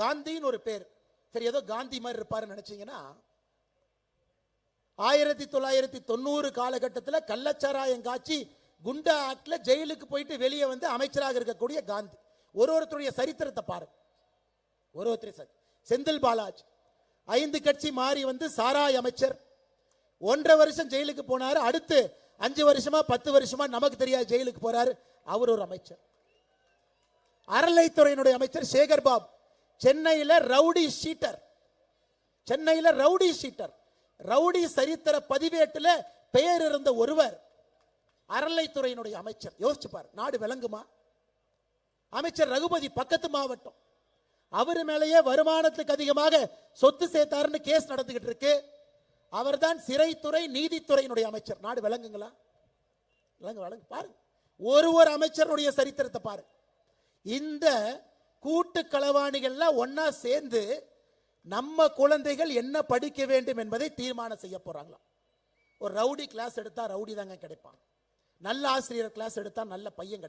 காந்தின்னு ஒரு பேர். சரி ஏதோ காந்தி மாதிரி இருப்பாருன்னு நினைச்சீங்கன்னா ஆயிரத்தி தொள்ளாயிரத்தி தொண்ணூறு காலகட்டத்தில் கள்ளச்சாராயம் காட்சி குண்டா ஆக்டில் ஜெயிலுக்கு போயிட்டு வெளியே வந்து அமைச்சராக இருக்கக்கூடிய காந்தி. ஒரு ஒருத்தருடைய சரித்திரத்தை பாருங்க ஒரு ஒருத்தர் சரி செந்தில் பாலாஜி. ஐந்து கட்சி மாறி வந்து சாராய் அமைச்சர். ஒன்றரை வருஷம் ஜெயிலுக்கு போனாரு. அடுத்து அஞ்சு வருஷமா பத்து வருஷமா நமக்கு தெரியாது ஜெயிலுக்கு போறாரு. அவர் ஒரு அமைச்சர். அறநிலைத்துறையினுடைய அமைச்சர் சேகர் பாபு. சென்னையில் ரவுடி ஷீட்டர் சென்னையில் ரவுடி ஷீட்டர் ரவுடி சரித்திர பதிவேட்டில் பெயர் இருந்த ஒருவர் அறநிலைத்துறையினுடைய அமைச்சர். யோசிச்சுப்பார் நாடு விளங்குமா? அமைச்சர் ரகுபதி பக்கத்து மாவட்டம். அவர் மேலேயே வருமானத்துக்கு அதிகமாக சொத்து சேர்த்தாருன்னு கேஸ் நடந்துகிட்டு இருக்கு. அவர்தான் சிறைத்துறை நீதித்துறையினுடைய அமைச்சர். நாடு விளங்குங்களா? விளங்கு விளங்கு. பாருங்க. ஒரு ஒரு அமைச்சருடைய சரித்திரத்தை பாருங்க. இந்த கூட்டு களவாணிகள்லாம் ஒன்னா சேர்ந்து நம்ம குழந்தைகள் என்ன படிக்க வேண்டும் என்பதை தீர்மானம் செய்ய போறாங்களாம். ஒரு ரவுடி கிளாஸ் எடுத்தா ரவுடி தாங்க கிடைப்பான். நல்ல ஆசிரியர் கிளாஸ் எடுத்தா நல்ல பையன் கிடைப்பான்.